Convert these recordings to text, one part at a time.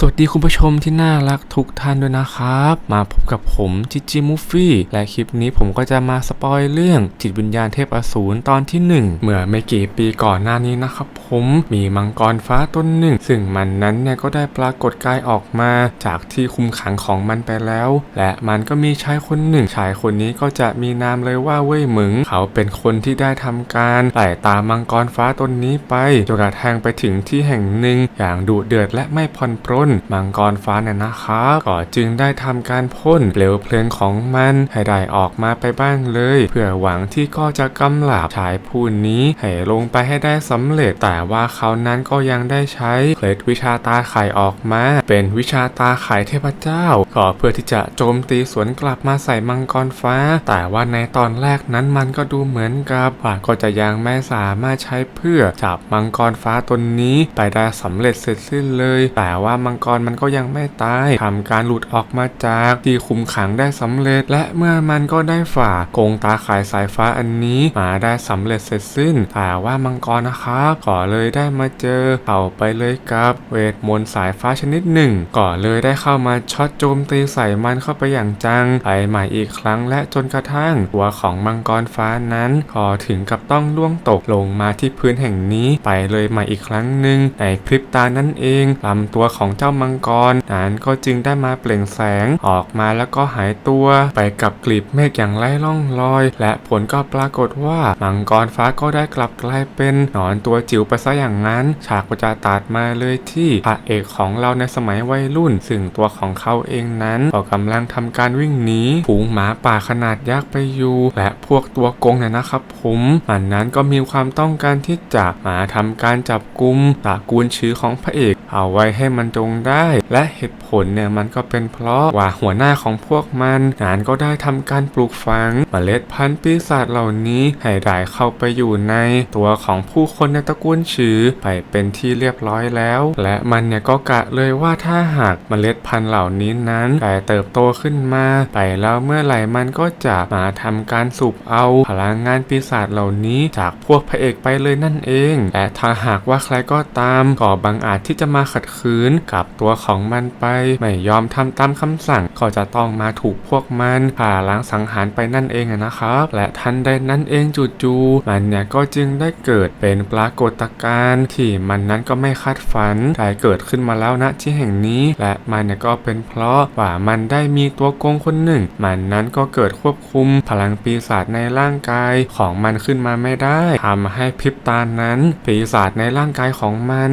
สวัสดีคุณผู้ชมที่น่ารักทุกท่านด้วยนะครับ มาพบกับผมจิจิมูฟี่และคลิปนี้ผมก็จะมาสปอยเรื่องจิตวิญญาณเทพอสูรตอนที่ 1 เมื่อไม่กี่ปีก่อนหน้านี้นะครับผมมีมังกรฟ้าต้นหนึ่ง ซึ่งมันนั้นเนี่ยก็ได้ปรากฏกายออกมาจากที่คุมขังของมันไปแล้ว และมันก็มีชายคนหนึ่งชายคนนี้ก็จะมีนามเลยว่าเว่ยเหมึง เขาเป็นคนที่ได้ทำการไล่ตามมังกรฟ้าต้นนี้ไปจนกระทั่งไปถึงที่แห่งหนึ่งอย่างดุเดือดและไม่ผ่อนปรนมังกรฟ้าเนี่ยนะครับก็จึงได้ทำการพ่นเปลวเพลิงของมันให้ได้ออกมาไปบ้างเลย เพื่อหวังที่ก็จะกำหลาบชายผู้นี้ให้ลงไปให้ได้สำเร็จ แต่ว่าเขานั้นก็ยังได้ใช้เคล็ดวิชาตาไข่ออกมา เป็นวิชาตาไข่เทพเจ้า ก็เพื่อที่จะโจมตีสวนกลับมาใส่มังกรฟ้า แต่ว่าในตอนแรกนั้นมันก็ดูเหมือนกับว่าก็จะยังไม่สามารถใช้เพื่อจับมังกรฟ้าตนนี้ไปได้สำเร็จเสร็จสิ้นเลย แต่ว่ามังงกรมันก็ยังไม่ตายทำการหลุดออกมาจากที่คุมขังได้สำเร็จ และเมื่อมันก็ได้ฝ่ากงตาข่ายสายฟ้าอันนี้มาได้สำเร็จเสร็จสิ้นแต่ว่ามังกรนะครับก็เลยได้มาเจอเข้าไปเลยกับเวทมนต์สายฟ้าชนิดหนึ่งก็เลยได้เข้ามาช็อตโจมตีใส่มันเข้าไปอย่างจังไปใหม่อีกครั้งและจนกระทั่งตัวของมังกรฟ้านั้นก็ถึงกับต้องล่วงตกลงมาที่พื้นแห่งนี้ไปเลยใหม่อีกครั้งหนึ่งในพริบตานั่นเองลำตัวของเจ้ามังกรนั้นก็จึงได้มาเปล่งแสงออกมาแล้วก็หายตัวไปกับกลีบเมฆอย่างไร้ร่องรอย และผลก็ปรากฏว่ามังกรฟ้าก็ได้กลับกลายเป็นหนอนตัวจิ๋วไปซะอย่างนั้น ฉากก็จะตัดมาเลยที่พระเอกของเราในสมัยวัยรุ่น ซึ่งตัวของเขาเองนั้นก็กำลังทำการวิ่งหนีฝูงหมาป่าขนาดยักษ์ไปอยู่ และพวกตัวกงเนี่ยนะครับผมมันนั้นก็มีความต้องการที่จะมาทำการจับกลุ่มตระกูลชื่อของพระเอก เอาไว้ให้มันจงได้ และเหตุผลเนี่ยมันก็เป็นเพราะว่าหัวหน้าของพวกมันนานก็ได้ทำการปลูกฝังเมล็ดพันธุ์ปีศาจเหล่านี้ให้ได้เข้าไปอยู่ในตัวของผู้คนในตระกูลชื่อไปเป็นที่เรียบร้อยแล้ว และมันเนี่ยก็กะเลยว่าถ้าหากเมล็ดพันธุ์เหล่านี้นั้นได้เติบโตขึ้นมา ไปแล้วเมื่อไหร่มันก็จะมาทำการสูบเอาพลังงานปีศาจเหล่านี้จากพวกพระเอกไปเลยนั่นเอง และถ้าหากว่าใครก็ตามก็บังอาจที่จะมาขัดขืนกับตัวของมันไป ไม่ยอมทำตามคำสั่งก็จะต้องมาถูกพวกมันผ่าล้างสังหารไปนั่นเองนะครับ และทันใดนั้นเองจู่ๆมันเนี่ยก็จึงได้เกิดเป็นปรากฏการณ์ที่มันนั้นก็ไม่คาดฝันได้เกิดขึ้นมาแล้วณที่แห่งนี้ และมันเนี่ยก็เป็นเพราะว่ามันได้มีตัวโกงคนหนึ่ง มันนั้นก็เกิดควบคุมพลังปีศาจในร่างกายของมันขึ้นมาไม่ได้ทำให้พริบตานั้น ปีศาจในร่างกายของมัน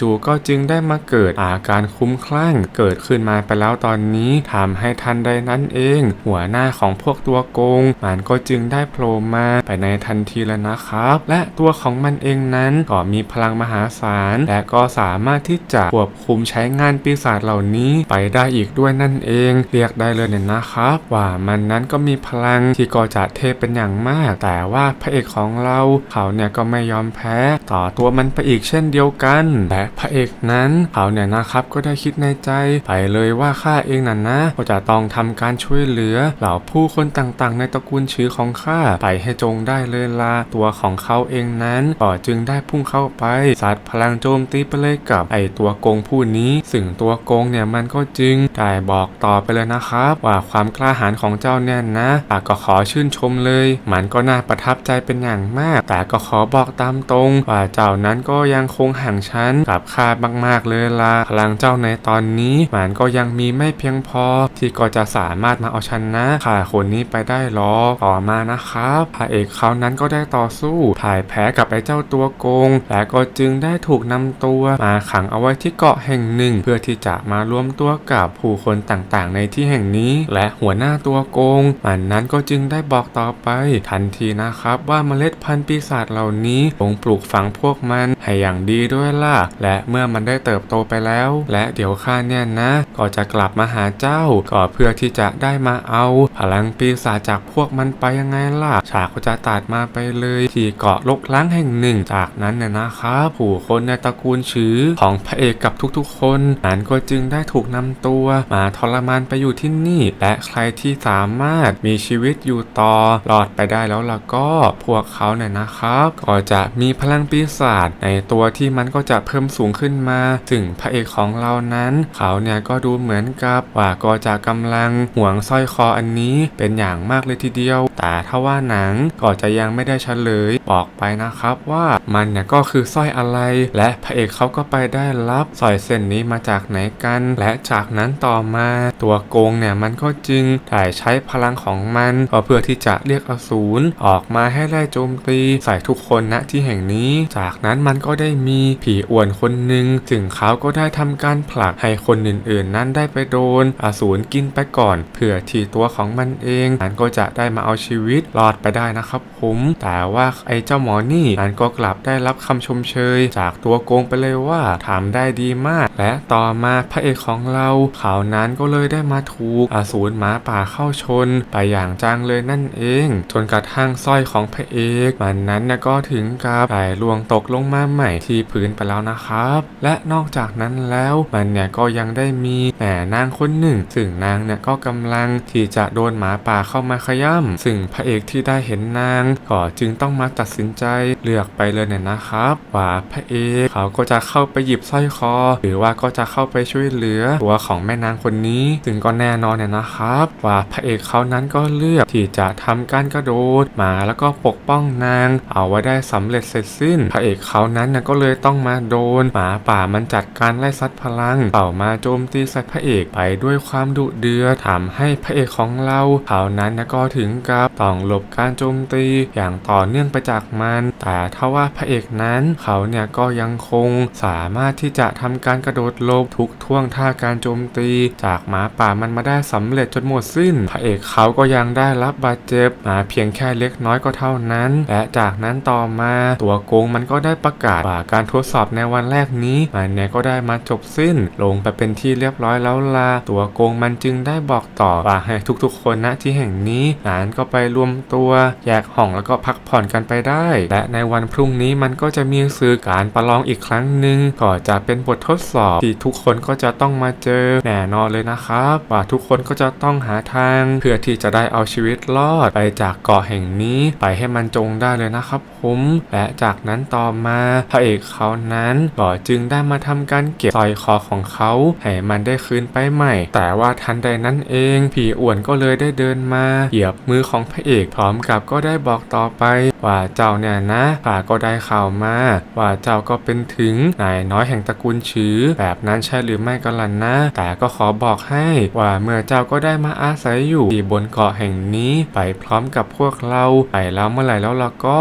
จู่ๆก็จึงได้มาเกิดอาการการคุ้มคลั่งเกิดขึ้นมาไปแล้วตอนนี้ทำให้ทันใดนั้นเอง หัวหน้าของพวกตัวโกง มันก็จึงได้โผล่มาไปในทันทีแล้วนะครับ และตัวของมันเองนั้นก็มีพลังมหาศาล และก็สามารถที่จะควบคุมใช้งานปีศาจเหล่านี้ไปได้อีกด้วยนั่นเอง เรียกได้เลยเนี่ยนะครับ ว่ามันนั้นก็มีพลังที่ก็จะเทพเป็นอย่างมาก แต่ว่าพระเอกของเราเขาเนี่ยก็ไม่ยอมแพ้ ต่อตัวมันไปอีกเช่นเดียวกัน และพระเอกนั้นเขาเนี่ยนะครับก็ได้คิดในใจ ไปเลยว่าข้าเองนั่นนะก็จะต้องทำการช่วยเหลือ เหล่าผู้คนต่างๆ ในตระกูลชื่อของข้าไปให้จงได้เลยลาตัวของเขาเองนั้นก็จึงได้พุ่งเข้าไปสัดพลังโจมตีไปเลยกับไอตัวโกงผู้นี้ ซึ่งตัวโกงเนี่ยมันก็จึงได้บอกต่อไปเลยนะครับ ว่าความกล้าหาญของเจ้าเนี่ยนะอาก็ขอชื่นชมเลย มันก็น่าประทับใจเป็นอย่างมาก แต่ก็ขอบอกตามตรง ว่าเจ้านั้นก็ยังคงห่างชั้นกับข้ามากๆเลยละพลังเจ้าในตอนนี้มันก็ยังมีไม่เพียงพอ ที่ก็จะสามารถมาเอาชนะข้าคนนี้ไปได้หรอต่อมานะครับพระเอกเขานั้นก็ได้ต่อสู้ถ่ายแพ้กับไอ้เจ้าตัวโกง และก็จึงได้ถูกนำตัวมาขังเอาไว้ที่เกาะแห่งหนึ่ง เพื่อที่จะมารวมตัวกับผู้คนต่างๆ ในที่แห่งนี้ และหัวหน้าตัวโกง มันนั้นก็จึงได้บอกต่อไป ทันทีนะครับว่าเมล็ดพันธุ์ปีศาจเหล่านี้คงปลูกฝังพวกมันให้อย่างดีด้วยล่ะและเมื่อมันได้เติบโตไปแล้วและเดี๋ยวข้าเนี่ยนะ ก็จะกลับมาหาเจ้า ก็เพื่อที่จะได้มาเอา พลังปีศาจจากพวกมันไปยังไงล่ะ ฉากก็จะตัดมาไปเลยที่เกาะลกล้างแห่งหนึ่ง จากนั้นเนี่ยนะครับผู้คนในตระกูลชือของพระเอกกับทุกๆ คนนั้นก็จึงได้ถูกนำตัว มาทรมานไปอยู่ที่นี่ และใครที่สามารถมีชีวิตอยู่ต่อรอดไปได้แล้วล่ะก็พวกเขาเนี่ยนะครับ ก็จะมีพลังปีศาจในตัวที่มันก็จะเพิ่มสูงขึ้นมาซึ่งพระเอกของของเรานั้น เขาเนี่ยก็ดูเหมือนกับว่าก็จะกำลังห่วงสร้อยคออันนี้เป็นอย่างมากเลยทีเดียวแต่ถ้าว่าหนังก็จะยังไม่ได้เฉลยบอกไปนะครับว่ามันเนี่ยก็คือสร้อยอะไร และพระเอกเขาก็ไปได้รับสร้อยเส้นนี้มาจากไหนกัน และจากนั้นต่อมา ตัวโกงเนี่ยมันก็จึงได้ใช้พลังของมันก็เพื่อที่จะเรียกอสูรออกมาให้ไล่โจมตีใส่ทุกคนณที่แห่งนี้ จากนั้นมันก็ได้มีผีอ้วนคนหนึ่งซึ่งเขาก็ได้ทำการผลักให้คนอื่นๆ นั้นได้ไปโดนอสูรกินไปก่อนเพื่อที่ตัวของมันเองมันก็จะได้มาเอาชีวิตรอดไปได้นะครับผมแต่ว่าไอ้เจ้าหมอนี่นั้นก็กลับได้รับคำชมเชย จากตัวโกงไปเลยว่าทำได้ดีมาก และต่อมาพระเอกของเราเขานั้นก็เลยได้มาถูกอสูรหมาป่าเข้าชน ไปอย่างจังเลยนั่นเอง จนกระทั่งสร้อยของพระเอกมันนั้นนะก็ถึงกับไหลลวงตกลงมาใหม่ที่พื้นไปแล้วนะครับ และนอกจากนั้นแล้วมันเนี่ยก็ยังได้มีแหม่นางคนหนึ่ง ซึ่งนางเนี่ยก็กำลังที่จะโดนหมาป่าเข้ามาขย้ำซึ่งพระเอกที่ได้เห็นนางก็จึงต้องมาตัดสินใจเลือกไปเลยเนี่ยนะครับ ว่าพระเอกเขาก็จะเข้าไปหยิบสร้อยคอ หรือว่าก็จะเข้าไปช่วยเหลือตัวของแม่นางคนนี้ซึ่งก็แน่นอนเนี่ยนะครับ ว่าพระเอกเขานั้นก็เลือกที่จะทำการกระโดดมาแล้วก็ปกป้องนาง เอาไว้ได้สำเร็จเสร็จสิ้น พระเอกเขานั้นก็เลยต้องมาโดนหมาป่ามันจัดการไล่ซัดพลังเป่ามาโจมตีใส่พระเอกไปด้วยความดุเดือดทำให้พระเอกของเราเขานั้นก็ถึงกับต้องหลบการโจมตีอย่างต่อเนื่องไปจากมัน แต่ถ้าว่าพระเอกนั้นเขาเนี่ยก็ยังคงสามารถที่จะทำการกระโดดหลบทุกท่วงท่าการโจมตี จากหมาป่ามันมาได้สำเร็จจนหมดสิ้น พระเอกเขาก็ยังได้รับบาดเจ็บมาเพียงแค่เล็กน้อยก็เท่านั้น และจากนั้นต่อมาตัวโกงมันก็ได้ประกาศว่าการทดสอบในวันแรกนี้มันเนี่ยก็ได้มาจบสิ้น ลงไปเป็นที่เรียบร้อยแล้วลาตัวโกงมันจึงได้บอกต่อว่าให้ทุกๆคนณที่แห่งนี้นั้นก็ไปรวมตัวแยกห้องแล้วก็พักผ่อนกันไปได้ และในวันพรุ่งนี้มันก็จะมีสื่อการประลองอีกครั้งหนึ่งก็จะเป็นบททดสอบที่ทุกคนก็จะต้องมาเจอแน่นอนเลยนะครับว่าทุกคนก็จะต้องหาทาง เพื่อที่จะได้เอาชีวิตรอดไปจากเกาะแห่งนี้ไปให้มันจงได้เลยนะครับผมและจากนั้นต่อมาพระเอกเขานั้นก็จึงได้มาทำการเก็บสร้อยคอของเขาให้มันได้คืนไปใหม่ แต่ว่าทันใดนั้นเองผีอ้วนก็เลยได้เดินมาเหยียบมือของพระเอกพร้อมกับก็ได้บอกต่อไป ว่าเจ้าเนี่ยนะข้าก็ได้ข่าวมาว่าเจ้าก็เป็นถึงนายน้อยแห่งตระกูลชือ แบบนั้นใช่หรือไม่ก็ลันนะ แต่ก็ขอบอกให้ว่าเมื่อเจ้าก็ได้มาอาศัยอยู่ที่บนเกาะแห่งนี้ไปพร้อมกับพวกเราไปแล้วเมื่อไหร่แล้วเราก็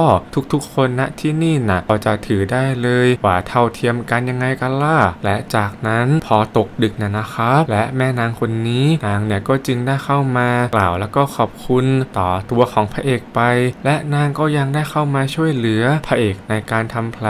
ทุกๆคนณที่นี่น่ะก็จะถือได้เลยว่าเท่าเทียมกันยังไงกันล่ะและจากนั้นพอตกดึกนะนะครับ และแม่นางคนนี้นางเนี่ยก็จึงได้เข้ามากล่าวแล้วก็ขอบคุณต่อตัวของพระเอกไป และนางก็ยังได้เข้ามาช่วยเหลือพระเอกในการทำแผล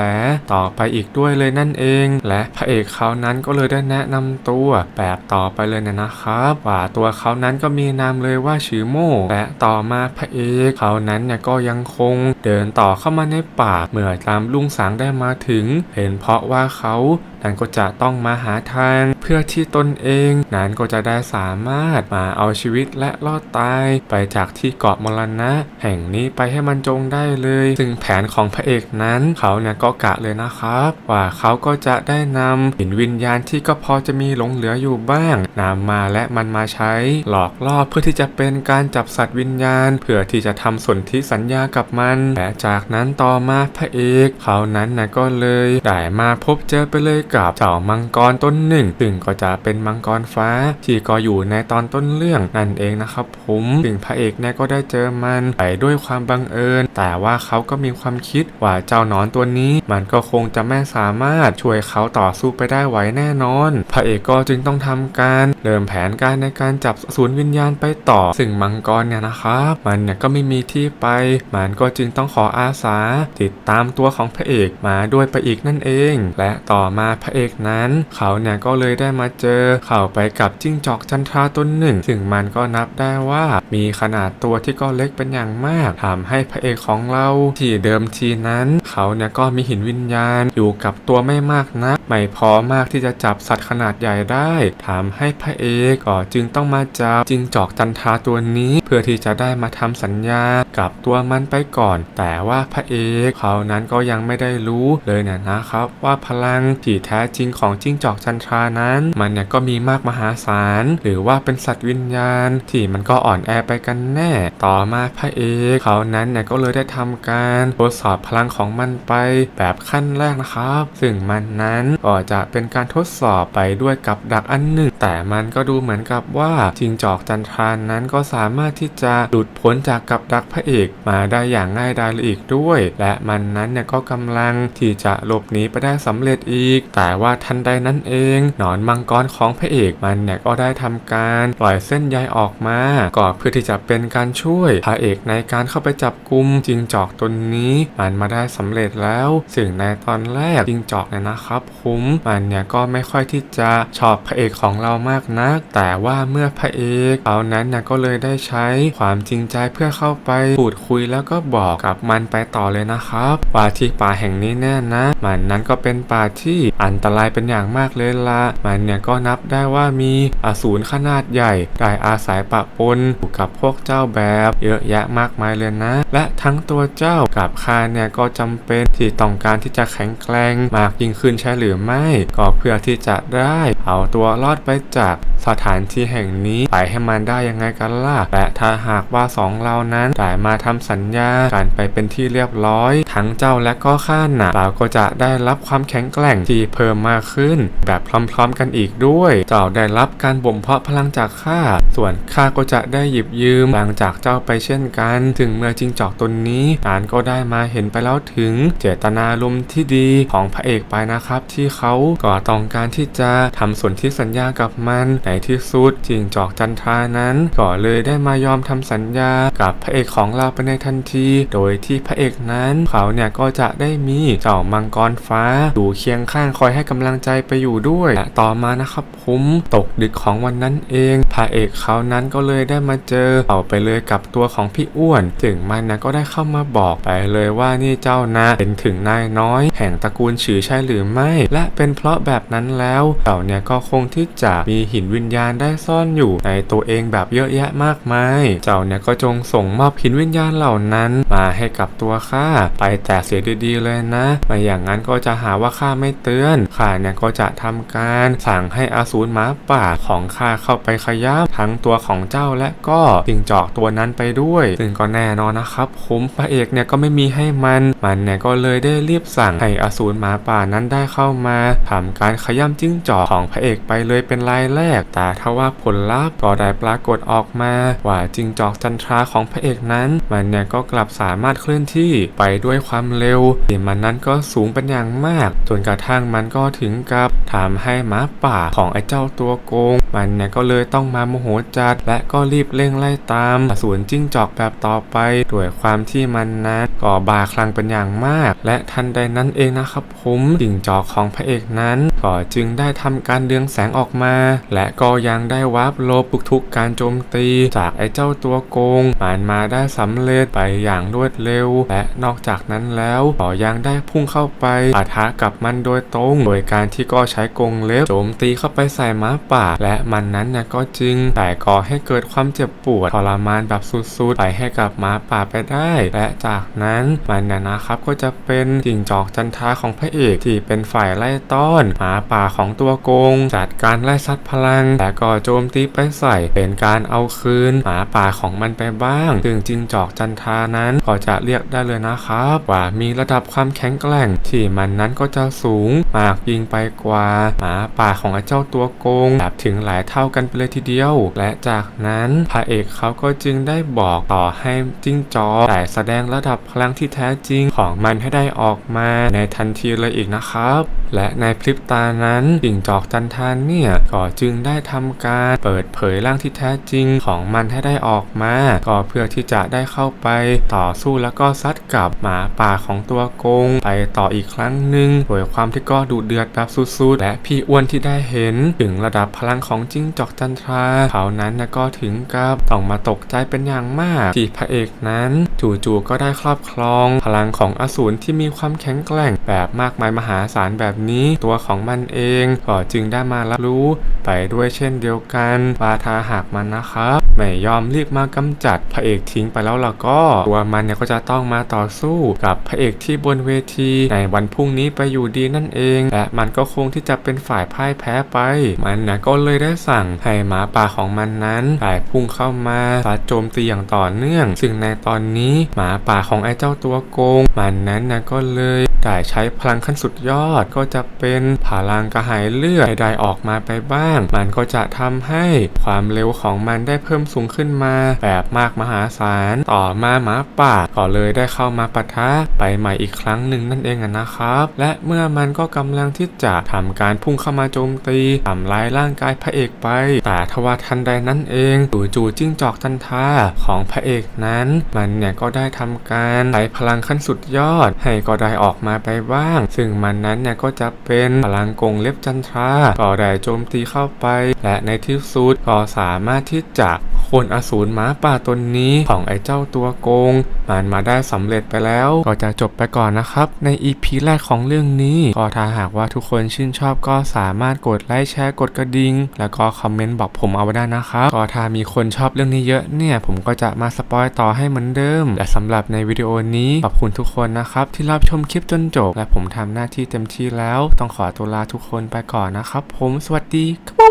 ต่อไปอีกด้วยเลยนั่นเอง และพระเอกเขานั้นก็เลยได้แนะนำตัวแบบต่อไปเลยเนยนะครับว่าตัวเขานั้นก็มีนามเลยว่าชื่อโมและต่อมาพระเอกเขานั้นเนี่ยก็ยังคงเดินต่อเข้ามาในป่าเมื่อตามลุงสางได้มาถึง เห็นเพราะว่าเขา นั้นก็จะต้องมาหาทางเพื่อที่ตนเองนั้นก็จะได้สามารถมาเอาชีวิตและรอดตายไปจากที่เกาะมรณะ แห่งนี้ไปให้มันจงได้เลย ซึ่งแผนของพระเอกนั้นเขาเนี่ยก็กะเลยนะครับ ว่าเขาก็จะได้นำหินวิญญาณที่ก็พอจะมีหลงเหลืออยู่บ้างนำมาและมันมาใช้หลอกล่อเพื่อที่จะเป็นการจับสัตว์วิญญาณ เพื่อที่จะทำสนธิสัญญากับมันและจากนั้นต่อมาพระเอก เขานั้นนะก็เลยได้มาพบเจอไปเลยกับเจ้ามังกรต้นหนึ่งซึ่งก็จะเป็นมังกรฟ้า ที่ก็อยู่ในตอนต้นเรื่องนั่นเองนะครับผมซึ่งพระเอกเนี่ยก็ได้เจอมันไปด้วยความบังเอิญ แต่ว่าเขาก็มีความคิดว่าเจ้าหนอนตัวนี้ มันก็คงจะไม่สามารถช่วยเขาต่อสู้ไปได้ไหวแน่นอน พระเอกก็จึงต้องทำการเริ่มแผนการในการจับอสูรวิญญาณไปต่อ ซึ่งมังกรเนี่ยนะครับ มันเนี่ยก็ไม่มีที่ไป มันก็จึงต้องขออาสา ติดตามตัวของพระเอกมาด้วยไปอีกนั่นเอง และต่อมาพพระเอกนั้น เขาเนี่ยก็เลยได้มาเจอ เขาไปกับจิ้งจอกจันทราตัวหนึ่ง ซึ่งมันก็นับได้ว่ามีขนาดตัวที่ก็เล็กเป็นอย่างมากทำให้พระเอกของเราที่เดิมทีนั้น เขาเนี่ยก็มีหินวิญญาณอยู่กับตัวไม่มากนักไม่พอมากที่จะจับสัตว์ขนาดใหญ่ได้ทำให้พระเอกก็จึงต้องมาจับจิงจอกจันทราตัวนี้ เพื่อที่จะได้มาทำสัญญากับตัวมันไปก่อน แต่ว่าพระเอกเขานั้นก็ยังไม่ได้รู้เลยเนี่ยนะครับ ว่าพลังที่แท้จริงของจิ้งจอกจันทรานั้น มันเนี่ยก็มีมากมหาศาล หรือว่าเป็นสัตว์วิญญาณ ที่มันก็อ่อนแอไปกันแน่ ต่อมาพระเอกเขานั้นเนี่ยก็เลยได้ทำการทดสอบพลังของมันไปแบบขั้นแรกนะครับ ซึ่งมันนั้น ก็จะเป็นการทดสอบไปด้วยกับดักอันหนึ่งแต่มันก็ดูเหมือนกับว่าจิงจอกจันทรานั้นก็สามารถที่จะหลุดพ้นจากกับดักพระเอกมาได้อย่างง่ายดายเลยอีกด้วย และมันนั้นเนี่ยก็กำลังที่จะหลบหนีไปได้สำเร็จอีก แต่ว่าทันใดนั้นเอง หนอนมังกรของพระเอกมันเนี่ยก็ได้ทำการปล่อยเส้นใยออกมาก็เพื่อที่จะเป็นการช่วยพระเอกในการเข้าไปจับกลุ่มจิงจอกตัวนี้ มันมาได้สำเร็จแล้วซึ่งในตอนแรกจิงจอกเนี่ยนะครับผมมันเนี่ยก็ไม่ค่อยที่จะชอบพระเอกของเรามากนัก แต่ว่าเมื่อพระเอกเขานั้นนี่ยก็เลยได้ใช้ความจริงใจเพื่อเข้าไปพูดคุยแล้วก็บอกกับมันไปต่อเลยนะครับ ว่าที่ป่าแห่งนี้แน่นะ มันนั้นก็เป็นป่าที่อันตรายเป็นอย่างมากเลยละมันเนี่ยก็นับได้ว่ามีอสูรขนาดใหญ่ได้อาศัยปะปนอยู่กับพวกเจ้าแบบเยอะแยะมากมายเลยนะ และทั้งตัวเจ้ากับข้าเนี่ยก็จำเป็นที่ต้องการที่จะแข็งแกร่งมากยิ่งขึ้นใช่หรือไม่ ก็เพื่อที่จะได้เอาตัวรอดไปจาก สถานที่แห่งนี้ไปให้มันได้ยังไงกันล่ะและถ้าหากว่าสองเรานั้นได้มาทำสัญญาการไปเป็นที่เรียบร้อย ทั้งเจ้าและก็ข้าน่ะเราก็จะได้รับความแข็งแกร่งที่เพิ่มมากขึ้น แบบพร้อมๆกันอีกด้วย เจ้าได้รับการบ่มเพาะพลังจากข้าส่วนข้าก็จะได้หยิบยืมพลังจากเจ้าไปเช่นกัน ถึงเมื่อจิงจอกตนนี้นานก็ได้มาเห็นไปแล้วถึงเจตนารมที่ดีของพระเอกไปนะครับ ที่เขาก็ต้องการที่จะทำส่วนที่สัญญากับมันในที่สุดจิงจอกจันทรานั้นก็เลยได้มายอมทำสัญญากับพระเอกของเราไปในทันที โดยที่พระเอกนั้นเขาเนี่ยก็จะได้มีเจ้ามังกรฟ้าอยู่เคียงข้างคอยให้กำลังใจไปอยู่ด้วยและต่อมานะครับผมตกดึกของวันนั้นเอง พระเอกเขานั้นก็เลยได้มาเจอเอาไปเลยกับตัวของพี่อ้วนถึงมันนะก็ได้เข้ามาบอกไปเลยว่านี่เจ้านะเป็นถึงนายน้อย แห่งตระกูลฉือใช่หรือไม่ และเป็นเพราะแบบนั้นแล้วเต่าเนี่ยก็คงที่จะมีหินวินญญาณได้ซ่อนอยู่ในตัวเองแบบเยอะแยะมากมาย เจ้าเนี่ยก็จงส่งมอบหินวิญญาณเหล่านั้น มาให้กับตัวข้าไปแต่เสียดีๆเลยนะ ไม่อย่างนั้นก็จะหาว่าข้าไม่เตือน ข้าเนี่ยก็จะทำการสั่งให้อสูรหมาป่าของข้าเข้าไปขย้ำทั้งตัวของเจ้าและก็จิงจอกตัวนั้นไปด้วย ซึ่งก็แน่นอนนะครับผมพระเอกเนี่ยก็ไม่มีให้มัน มันเนี่ยก็เลยได้รีบสั่งให้อสูรหมาป่านั้นได้เข้ามาทำการขย้ำจิ้งจอกของพระเอกไปเลยเป็นรายแรกแต่ทว่าผลลัพธ์ก็ได้ปรากฏออกมา ว่าจิ้งจอกจันทราของพระเอกนั้น มันเนี่ยก็กลับสามารถเคลื่อนที่ไปด้วยความเร็วที่มันนั้นก็สูงเป็นอย่างมากจนกระทั่งมันก็ถึงกับทำให้หมาป่าของไอ้เจ้าตัวโกง มันเนี่ยก็เลยต้องมาโมโหจัด และก็รีบเร่งไล่ตามสูรจิ้งจอกแบบต่อไปด้วยความที่มันนั้นก็บาคลั่งเป็นอย่างมาก และทันใดนั้นเองนะครับผมจิ้งจอกของพระเอกนั้นก็จึงได้ทำการเรืองแสงออกมา และก็ยังได้วาร์ปโลปุกทุกการโจมตี จากไอ้เจ้าตัวโกงมันมาได้สำเร็จไปอย่างรวดเร็ว และนอกจากนั้นแล้วก็ยังได้พุ่งเข้าไปปะทะกับมันโดยตรง โดยการที่ก็ใช้กงเล็บโจมตีเข้าไปใส่ม้าป่า และมันนั้นเนี่ยก็จริง แต่ก่อให้เกิดความเจ็บปวดทรมานแบบสุดๆ ไปให้กับม้าป่าไปได้ และจากนั้นมันนี่ยนะครับก็จะเป็นจิงจอกจันทาของพระเอกที่เป็นฝ่ายไล่ต้อนหมาป่าของตัวโกงจัดการไล่ซัดพลังแต่ก็โจมตีไปใส่เป็นการเอาคืนหมาป่าของมันไปบ้างซึ่งจิงจอกจันทานั้นก็จะเรียกได้เลยนะครับ ว่ามีระดับความแข็งแกร่ง ที่มันนั้นก็จะสูงมากยิ่งไปกว่าหมาป่าของไอ้เจ้าตัวโกงแบบถึงหลายเท่ากันไปเลยทีเดียว และจากนั้นพระเอกเขาก็จึงได้บอกต่อให้จิงจอกแต่แสดงระดับพลังที่แท้จริงของมันให้ได้ออกมาในทันทีเลยอีกนะครับ และในพริบตานั้นจิงจอกจันทานเนี่ยก็จึงได้ทำการเปิดเผยร่างที่แท้จริงของมันให้ได้ออกมา ก็เพื่อที่จะได้เข้าไปต่อสู้แล้วก็ซัดกับหมาป่าของตัวโกง ไปต่ออีกครั้งหนึ่งโดยความที่ก็ดุเดือดแบบสุดๆและพี่อ้วนที่ได้เห็นถึงระดับพลังของจิ้งจอกจันทราเขานั้นนะก็ถึงกับต้องมาตกใจเป็นอย่างมากที่พระเอกนั้น จู่ๆก็ได้ครอบครอง พลังของอสูรที่มีความแข็งแกร่งแบบมากมายมหาศาลแบบนี้ตัวของมันเองก็จึงได้มารับรู้ไปด้วยเช่นเดียวกันว่าถ้าหากมันนะครับไม่ยอมรีบมากำจัดพระเอกทิ้งไปแล้วล่ะก็ตัวมันเนี่ยก็จะต้องมาต่อสู้กับพระเอกที่บนเวทีในวันพรุ่งนี้ไปอยู่ดีนั่นเอง และมันก็คงที่จะเป็นฝ่ายพ่ายแพ้ไป มันนะก็เลยได้สั่งให้หมาป่าของมันนั้นได้พุ่งเข้ามาซัดโจมตีอย่างต่อเนื่อง ซึ่งในตอนนี้หมาป่าของไอ้เจ้าตัวโกง มันนั้นนะก็เลยได้ใช้พลังขั้นสุดยอดก็จะเป็นพลังกระหายเลือดได้ออกมาไปบ้าง มันก็จะทำให้ความเร็วของมันได้เพิ่มสูงขึ้นมา แบบมากมหาศาลต่อมาหมาป่าก็เลยได้เข้ามาปะทะไปใหม่อีกครั้งหนึ่งนั่นเองนะครับ และเมื่อมันก็กำลังที่จะทำการพุ่งเข้ามาโจมตีทำลายร่างกายพระเอกไป แต่ทว่าทันใดนั้นเองจู่ๆจิ้งจอกทันทาของพระเอกนั้น มันเนี่ยก็ได้ทำการใช้พลังขั้นสุดยอด ให้ก็ได้ออกมาไปบ้าง ซึ่งมันนั้นเนี่ยก็จะเป็นพลังกงเล็บจันทราก็ได้โจมตีเข้าไปและในที่สุดก็สามารถที่จะคนอสูรหมาป่าตนนี้ของไอ้เจ้าตัวโกง มันมาได้สำเร็จไปแล้ว ก็จะจบไปก่อนนะครับ ใน EP แรกของเรื่องนี้ ก็ถ้าหากว่าทุกคนชื่นชอบก็สามารถกดไลค์แชร์กดกระดิ่งแล้วก็คอมเมนต์บอกผมเอาไว้ได้นะครับก็ถ้ามีคนชอบเรื่องนี้เยอะเนี่ย ผมก็จะมาสปอยต่อให้เหมือนเดิม และสำหรับในวิดีโอนี้ขอบคุณทุกคนนะครับที่รับชมคลิปจนจบ และผมทำหน้าที่เต็มที่แล้ว ต้องขอตัวลาทุกคนไปก่อนนะครับ ผมสวัสดีครับ